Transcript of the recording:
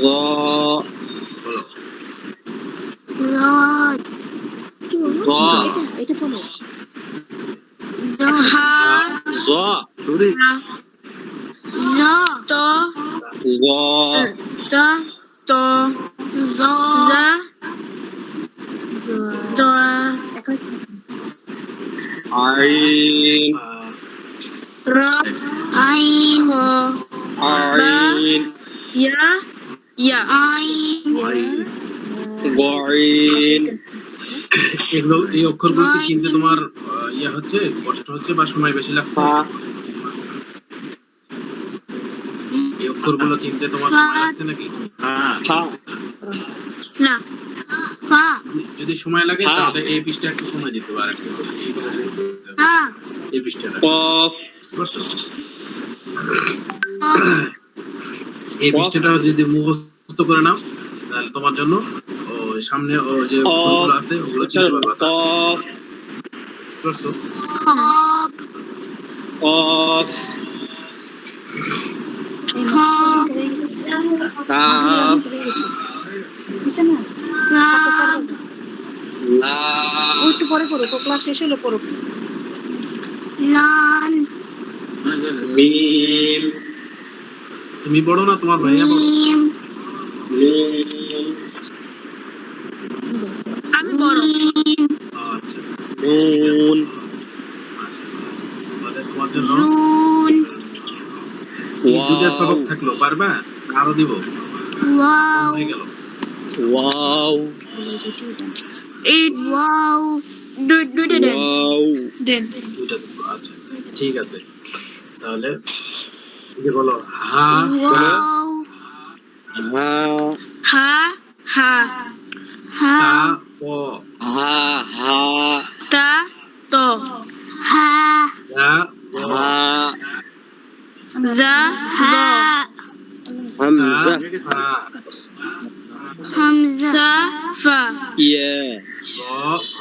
র বলো র এটা এটা বলো হা জ সরি ত জ ত ত যা ত এখন আইন র আইন খ আইন ইয়া ইয়া গইন এগুলো এই অক্ষরগুলোকে চিনতে তোমার ইয়ে হচ্ছে কষ্ট হচ্ছে বা সময় বেশি লাগছে? এই অক্ষরগুলো চিনতে তোমার সময় লাগছে নাকি? না। যদি সময় লাগে হ্যাঁ। তাহলে এই পৃষ্ঠা একটু সময় দিতে পারে। এই পৃষ্ঠাটা? এই পৃষ্ঠাটা যদি মুখস্থ করে নাও তাহলে তোমার জন্য ও সামনে ও যে। অক্ষরগুলো আছে ওগুলো চিনতে পারবা হয়ে হয়ে একটু পরে পড়ো তো ক্লাস শেষ হলে পড়ো লাল মিম তুমি বড় না তোমার ভাইয়া বড়। আমি বড়। আচ্ছা আচ্ছা। আচ্ছা। তোমার জন্য। সবক থাকল পারবা? আরও দিব। ওয়াও। হয়ে গেল। ওয়াও। বলে দুটোই দেন ইট ওয়াও দুইটা দেন। দেন। দুইটা আচ্ছা ঠিক আছে। তাহলে যে বলো হা হা। হা হা। হা হা হা। তা তো। হা। যা হা। যা হা। হামজা। ফা। হামজা। ফা। ইয়া। খ।